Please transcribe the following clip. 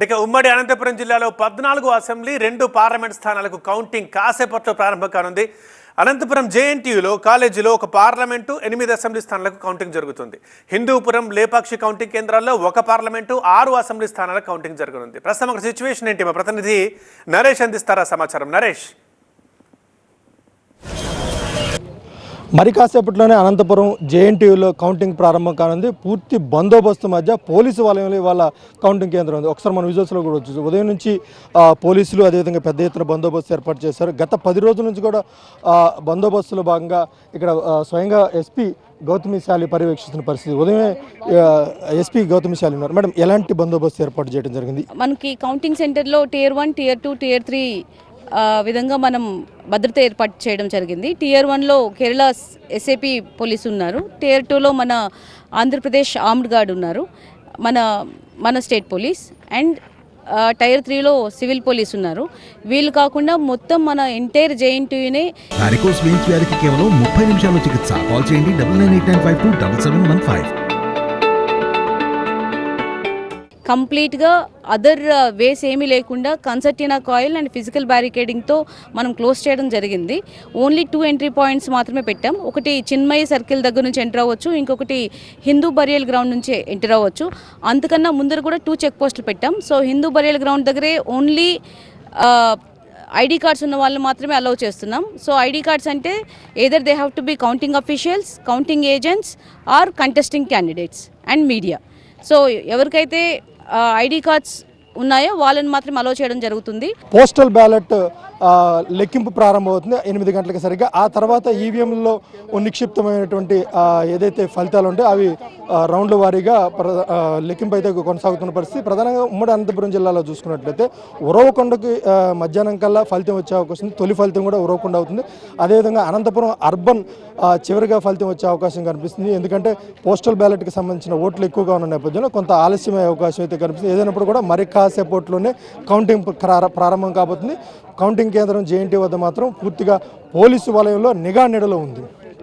ఇక ఉమ్మడి అనంతపురం జిల్లాలో పద్నాలుగు అసెంబ్లీ రెండు పార్లమెంట్ స్థానాలకు కౌంటింగ్ కాసేపట్లో ప్రారంభం కానుంది. అనంతపురం జేఎన్టీయులో కాలేజీలో ఒక పార్లమెంటు ఎనిమిది అసెంబ్లీ స్థానాలకు కౌంటింగ్ జరుగుతుంది. హిందూపురం లేపాక్షి కౌంటింగ్ కేంద్రాల్లో ఒక పార్లమెంటు ఆరు అసెంబ్లీ స్థానాలకు కౌంటింగ్ జరగనుంది. ప్రస్తుతం ఒక సిచ్యువేషన్ ఏంటి? మా ప్రతినిధి నరేష్ అందిస్తారా సమాచారం? నరేష్. మరి కాసేపట్లోనే అనంతపురం జేఎన్టీయూలో కౌంటింగ్ ప్రారంభం కానుంది. పూర్తి బందోబస్తు మధ్య పోలీసు వలయంలో ఇవాళ కౌంటింగ్ కేంద్రం ఉంది. ఒకసారి మన విజువల్స్లో కూడా వచ్చి ఉదయం నుంచి పోలీసులు అదేవిధంగా పెద్ద ఎత్తున బందోబస్తు ఏర్పాటు చేశారు. గత పది రోజుల నుంచి కూడా బందోబస్తులో భాగంగా ఇక్కడ స్వయంగా ఎస్పీ గౌతమిశాలి పర్యవేక్షిస్తున్న పరిస్థితి. ఉదయమే ఎస్పీ గౌతమిశాలి ఉన్నారు. మేడం ఎలాంటి బందోబస్తు ఏర్పాటు చేయడం జరిగింది? మనకి కౌంటింగ్ సెంటర్లో tier one tier two tier three విధంగా మనం భద్రత ఏర్పాటు చేయడం జరిగింది. టియర్ వన్లో కేరళ ఎస్ఏపీ పోలీసు ఉన్నారు. టియర్ టూలో మన ఆంధ్రప్రదేశ్ ఆర్మ్డ్ గార్డ్ ఉన్నారు. మన మన స్టేట్ పోలీస్ అండ్ టైర్ త్రీలో సివిల్ పోలీస్ ఉన్నారు. వీళ్ళు కాకుండా మొత్తం మన ఎంటైర్ జేఎన్టీయూనే వారికోస్ కేవలం ముప్పై నిమిషాల్లో చికిత్స. కాల్ చేయండి double nine eight nine five two double seven one five కంప్లీట్గా అదర్ వేస్ ఏమీ లేకుండా కన్సర్టీనా కాయిల్ అండ్ ఫిజికల్ బ్యారికేడింగ్తో మనం క్లోజ్ చేయడం జరిగింది. ఓన్లీ టూ ఎంట్రీ పాయింట్స్ మాత్రమే పెట్టాం. ఒకటి చిన్మయ సర్కిల్ దగ్గర నుంచి ఎంటర్ అవ్వచ్చు ఇంకొకటి హిందూ బరియల్ గ్రౌండ్ నుంచి ఎంటర్ అవ్వచ్చు. అంతకన్నా ముందర కూడా టూ చెక్ పోస్టులు పెట్టాం. సో హిందూ బరియల్ గ్రౌండ్ దగ్గరే ఓన్లీ ఐడి కార్డ్స్ ఉన్న వాళ్ళు మాత్రమే అలౌ చేస్తున్నాం. సో ఐడి కార్డ్స్ అంటే either they have to be counting officials counting agents or contesting candidates and media. So ఎవరికైతే ఐడి కార్డ్స్ ఉన్నాయో వాళ్ళని మాత్రం అలో చేయడం జరుగుతుంది. పోస్టల్ బ్యాలెట్ లెక్కింపు ప్రారంభమవుతుంది ఎనిమిది గంటలకు సరిగ్గా. ఆ తర్వాత ఈవీఎంలో నిక్షిప్తమైనటువంటి ఏదైతే ఫలితాలు ఉంటాయో అవి రౌండ్ల వారీగా లెక్కింపు అయితే కొనసాగుతున్న పరిస్థితి. ప్రధానంగా ఉమ్మడి అనంతపురం జిల్లాలో చూసుకున్నట్లయితే ఉరవకొండకి మధ్యాహ్నం కల్లా ఫలితం వచ్చే అవకాశం తొలి ఫలితం కూడా ఉరవకొండ అవుతుంది. అదేవిధంగా అనంతపురం అర్బన్ చివరిగా ఫలితం వచ్చే అవకాశం కనిపిస్తుంది. ఎందుకంటే పోస్టల్ బ్యాలెట్కి సంబంధించిన ఓట్లు ఎక్కువగా ఉన్న నేపథ్యంలో కొంత ఆలస్యమయ్యే అవకాశం అయితే కనిపిస్తుంది. ఏదైనప్పుడు కూడా మరి కాసేపట్లోనే కౌంటింగ్ ప్రారంభం కాబోతుంది. కౌంటింగ్ కేంద్రం జేఎన్టీ వద్ద మాత్రం పూర్తిగా పోలీసు వలయంలో నిఘా నిడలో ఉంది.